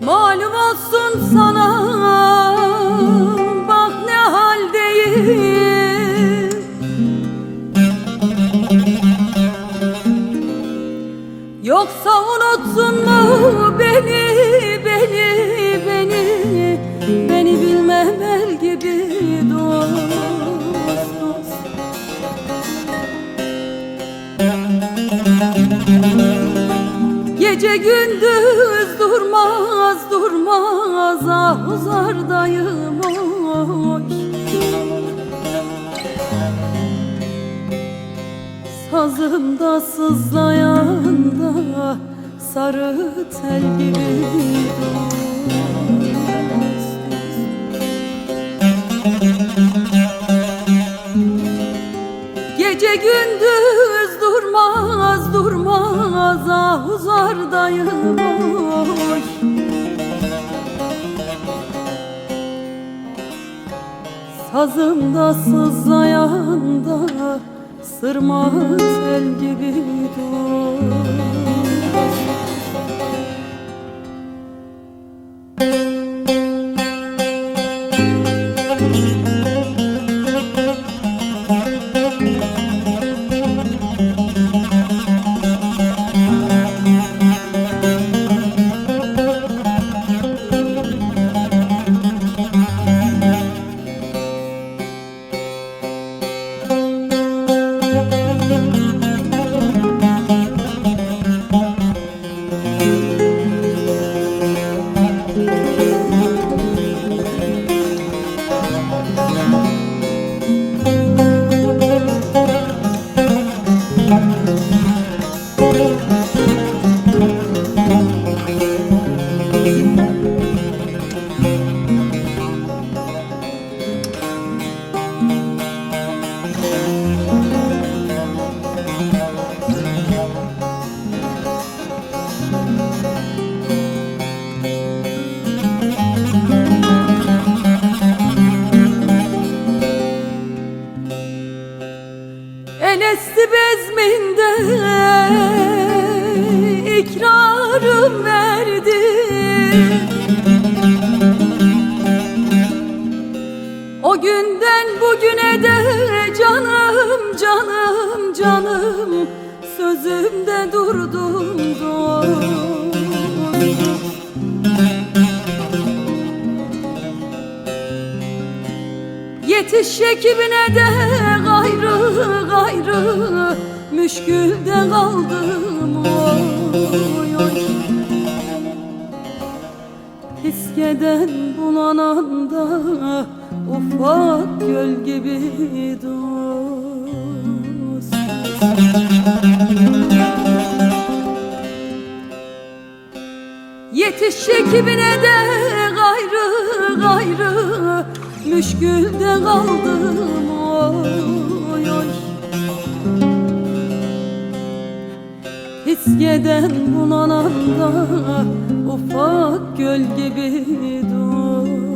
Malum olsun sana bak ne haldeyim. Yoksa unutsun Gece gündüz durmaz durmaz ah uzardayım oy Sazımda sızlayan da sarı tel gibi. Gece gündüz durmaz durmaz ah uzardayım. Oy Sazımda sızlayan da sırma tel gibi dost El esti bezminde ikrarım verdi. O günden bugüne de canım canım canım Sözümde durdum Yetiş ekibine de gayrı gayrı Müşkülde kaldım oy oy. Fiskeden bulanan da ufak göl gibi dost. Yetiş ekibine de gayrı gayrı Müşkülde kaldım Hiskeden bunalanda ufak göl gibi dur